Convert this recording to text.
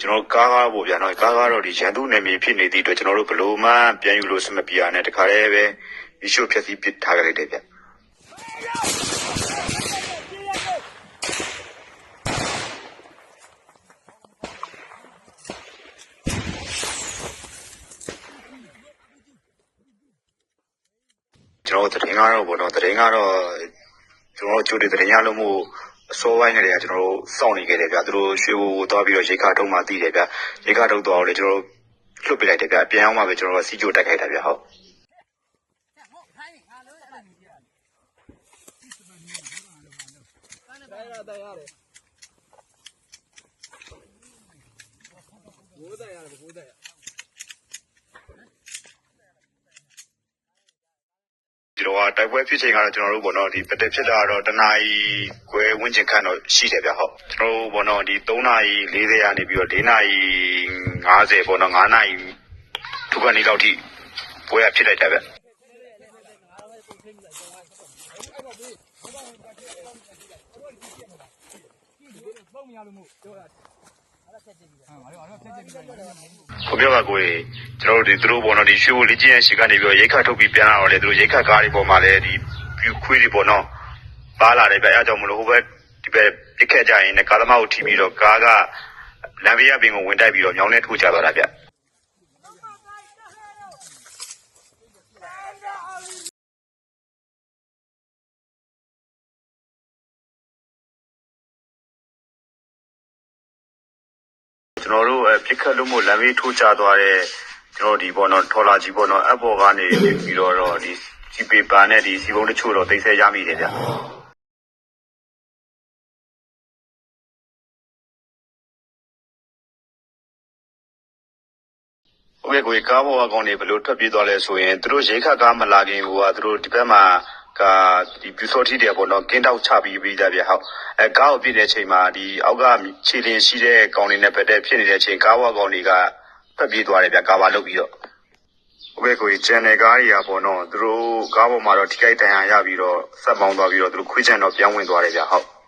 ကျွန်တော်ကားကားပေါ့ဗျာနော်ကားကားတော့ဒီရန်သူနယ်မြေဖြစ်နေသည့်အတွက်ကျွန်တော်တို့ဘလို့မှပြန်ယူလို့စမပြေရနဲ့တခါတည်းပဲဒီရှို့ဖြက်စီးပစ်ထားကြလိုက်တယ်ဗျကျွန်တော်တို့သတင်းကားတော့ပေါ့နော်သတင်းကားတော့ကျွန်တော်တို့ကြိုတဲ့သတင်းရလို့မို့ အစောပိုင်းကတည်းက ကျွန်တော်တို့ စောင့်နေခဲ့တယ်ဗျ သူတို့ ရွှေဘူကိုသွားပြီးတော့ ရိတ်ခါထုံးမှတည်တယ်ဗျ ရိတ်ခါထုံးသွားအောင်လေကျွန်တော်တို့ လွတ်ပြလိုက်တယ်ဗျ ပြန်အောင်မှပဲ ကျွန်တော်တို့စီကြိုတက်ခိုက်တာဗျ ဟုတ်တရားတရားရတယ်ဘိုးတရားရတယ်ဘိုးတရားဒီတော့တိုက်ပွဲဖြစ်ချိန်ကတော့ ကျွန်တော်တို့ပေါ့နော်ဒီပတက်ဖြစ်တာတော့တနာရီခွဲဝ န်းကျင်ခန့်တော့ရှိတယ်ဗျဟုတ်ကျွန်တော်တို့ပေါ့နော်ဒီ3နာရီ40ရာနေပြီးတော့4နာရီ50ပေါ့နော်5နာရီထုကနေတော့ထိပွဲရဖြစ်လိုက်တာဗျပုံမရလို့မို့ပြောတာအဲ့ဒါဆက်ကြည့်ပြီဟာငါတို့အဲ့ဒါဆက်ကြည့်ပြီကိုပြောပါကိုယ်ကျွန်တော်တို့ဒီသူတို့ပေါ့နော်ဒီရွှေဘိုလေးကျင်းရှိကနေပြီးတော့ရိတ်ခတ်ထုတ်ပြီးပြန်လာတော့လေသူတို့ရိတ်ခတ်ကားတွေပေါ်မှာလည်းဒီပြူခွေးတွေပေါ့နော်ပါလာတယ်ဗျအဲအကြောင်းမလို့ဟိုဘက် ဒီဘက်ပြစ်ခတ်ကြရင်လည်းကားသမားကိုထိပြီးတော့ကားကလမ်းဘေးရပင်ကိုဝင်တိုက်ပြီးတော့ညောင်းနဲ့ထိုးချသွားတာဗျကျွန်တော်တို့ပြစ်ခတ်လို့မို့လမ်းဘေးထိုးချသွားတဲ့ကျွန်တော်ဒီပေါ့နော်ထော်လာကြီးပေါ့နော်အပေါ်ကနေပြီးတော့တော့ဒီစီပေပါနဲ့ဒီစီပုံတချို့တော့သိမ်းဆဲရမိတယ်ဗျ ဟုတ်ကဲ့ကိုကြီးကားပေါ်ကကောင်တွေ ဘယ်လိုထွက်ပြေးသွားလဲဆိုရင် သူတို့ ရိတ်ခတ်ကားမလာခင်ဟိုက သူတို့ ဒီဘက်မှာကဒီပြူစောတိတယ်ပေါ့နော် ကင်းတောက်ချပြီးပြီးသားပြဟုတ်အဲကားကိုပြည့်တဲ့အချိန်မှာဒီအောက်က ခြေလင်းရှိတဲ့ကောင်တွေနဲ့ပတ်သက်ဖြစ်နေတဲ့အချိန် ကားပေါ်ကောင်တွေက ထွက်ပြေးသွားတယ်ဗျကားပါလုတ်ပြီးတော့ဟုတ်ကဲ့ကိုကြီးကျန်တဲ့ကားတွေကပေါ့နော် သူတို့ ကားပေါ်မှာတော့ ထိခိုက်ဒဏ်ရာရပြီးတော့ဆက်ပေါင်းသွားပြီးတော့သူတို့ခွေးချန်တော့ပြန်ဝင်သွားတယ်ဗျဟုတ်